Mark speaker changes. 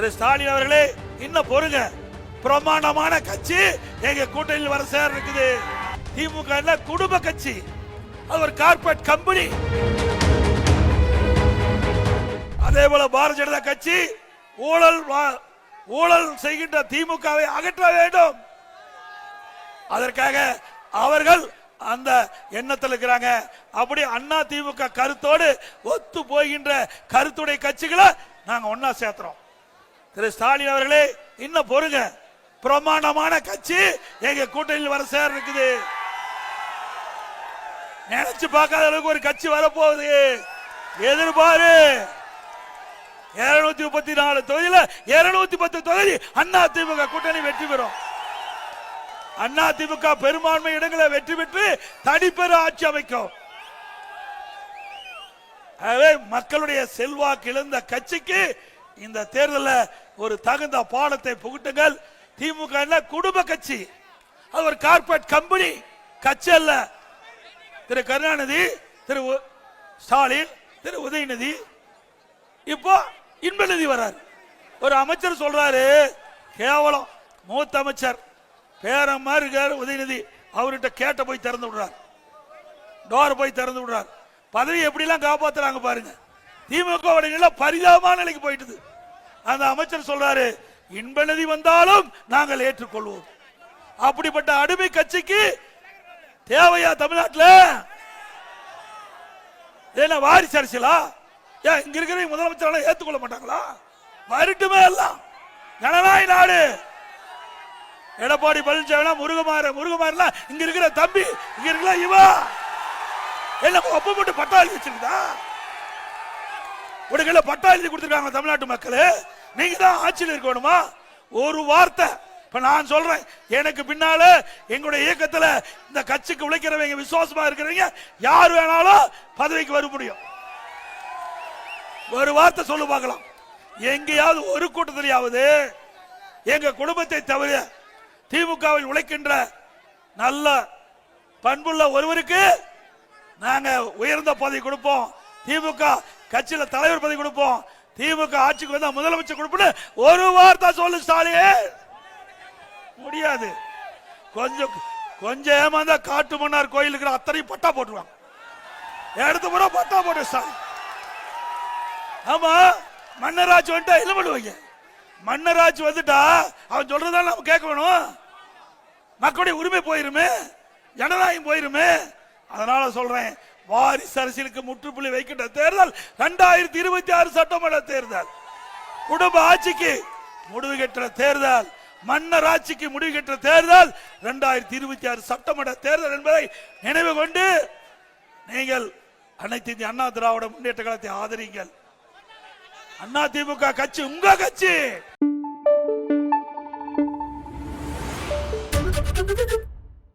Speaker 1: திரு ஸ்டாலின் அவர்களே இன்னும் பொறுங்க. பிரமாண்டமான கட்சி எங்க கூட்டணியில் வர சேர இருக்குது. திமுக குடும்ப கட்சி. அது ஒரு கார்பரேட் கம்பெனி அதே போல பாரதிய ஜனதா கட்சி ஊழல் வா- ஊழல் செய்கின்ற திமுகவை அகற்ற வேண்டும். அதற்காக அவர்கள் அந்த எண்ணத்தில் இருக்கிறாங்க. அப்படி அண்ணா திமுக கருத்தோடு ஒத்து போகின்ற கருத்துடைய கட்சிகளை நாங்கள் ஒன்னா சேர்த்துறோம். திரு ஸ்டாலின் அவர்களே இன்னும் பொறுங்க. பிரமாண்டமான கட்சி எங்க கூட்டணியில் வர சேர் இருக்குது. நினைச்சு பார்க்காத அளவுக்கு ஒரு கட்சி வரப்போகுது. எதிர்பாரு. இருநூத்தி முப்பத்தி நாலு தொகுதியில இருநூத்தி பத்து தொகுதி அண்ணா திமுக கூட்டணி வெற்றி பெறும். அண்ணா திமுக பெரும்பான்மை இடங்களை வெற்றி பெற்று தனிப்பெரு ஆட்சி அமைக்கும். மக்களுடைய செல்வாக்கு இழந்த கட்சிக்கு இந்த தேர்தலில் ஒரு தகுந்த பாலத்தை புகட்டுங்கள். திமுக குடும்ப கட்சி. அது ஒரு கார்பரேட் கம்பெனி கட்சி அல்ல. திரு கருணாநிதி திரு உ- ஸ்டாலின் திரு உதயநிதி. இப்போ இன்பநிதி வர்றார். ஒரு அமைச்சர் சொல்றாரு கேவலம் மூத்த அமைச்சர். பேரம்மா இருக்காரு உதயநிதி. அவர்கிட்ட கேட்ட போய் திறந்து விடுறார். டோர் போய் திறந்து விடுறார். பதவி எப்படிலாம் காப்பாத்துறாங்க பாருங்க. திமுக உடைய பரிதாபமான நிலைக்கு போயிட்டுது. அந்த அமைச்சர் சொல்றாரு இன்பநிதி வந்தாலும் நாங்கள் ஏற்றுக்கொள்வோம். அப்படிப்பட்ட அடிமை கட்சிக்கு தேவையா தமிழ்நாட்டில்? ஏன்னா வாரிசு அரசியலா? ஏன் இங்க இருக்கிற முதலமைச்சர் ஏத்துக்கொள்ள மாட்டாங்களா? வரட்டுமே எல்லாம். ஜனநாயக நாடு. எடப்பாடி பழனிசாமி முருகமார முருகமாறல இங்க இருக்கிற தம்பி இங்க இருக்கிற இவா. என்ன ஒப்பமிட்டு பட்டாளி பட்டா எழுதி பட்டா எழுதி கொடுத்துருக்காங்க தமிழ்நாட்டு மக்களே. நீங்க தான் ஆட்சியில் இருக்கணுமா? ஒரு வார்த்தை. இப்ப நான் சொல்றேன் எனக்கு பின்னால எங்களுடைய இயக்கத்துல இந்த கட்சிக்கு உழைக்கிறவங்க விசுவாசமா இருக்கிறவங்க யார் வேணாலும் பதவிக்கு வர முடியும். ஒரு வார்த்தை சொல்லு பார்க்கலாம். எங்கேயாவது ஒரு கூட்டத்திலேயாவது எங்க குடும்பத்தை தவிர திமுகவில் உழைக்கின்ற நல்ல பண்புள்ள ஒருவருக்கு நாங்க உயர்ந்த பதவி கொடுப்போம். திமுக கட்சியில தலைவர் பதவி கொடுப்போம். திமுக ஆட்சிக்கு வந்தா முதலமைச்சர் கொடுப்போம் ஒரு வார்த்தை சொல்லு ஸ்டாலின். முடியாது. கொஞ்சம் கொஞ்சம் ஏமாந்தா காட்டு மன்னார் கோயிலுக்கு அத்தனையும் பட்டா போட்டுருவாங்க. எடுத்து முறை பட்டா போட்டு ஸ்டாலின். ஆமா மன்னராஜ் வந்துட்டா என்ன பண்ணுவீங்க? மன்னராஜ் வந்துட்டா அவன் சொல்றதால நம்ம கேட்க வேணும். மக்களுடைய உரிமை போயிருமே ஜனநாயகம் போயிருமே. அதனால சொல்றேன் வாரிசு அரசியலுக்கு முற்றுப்புள்ளி வைக்கின்ற தேர்தல் ரெண்டாயிரத்தி இருபத்தி ஆறு சட்டமன்ற தேர்தல். குடும்ப ஆட்சிக்கு முடிவுகெற்ற தேர்தல் மன்னர் ஆட்சிக்கு முடிவுகெற்ற தேர்தல் ரெண்டாயிரத்தி இருபத்தி ஆறு சட்டமன்ற தேர்தல் என்பதை நினைவு கொண்டு நீங்கள் அனைத்து இந்திய அண்ணா திராவிட முன்னேற்ற காலத்தை ஆதரிங்கள். அண்ணா திமுக கட்சி உங்க கட்சி!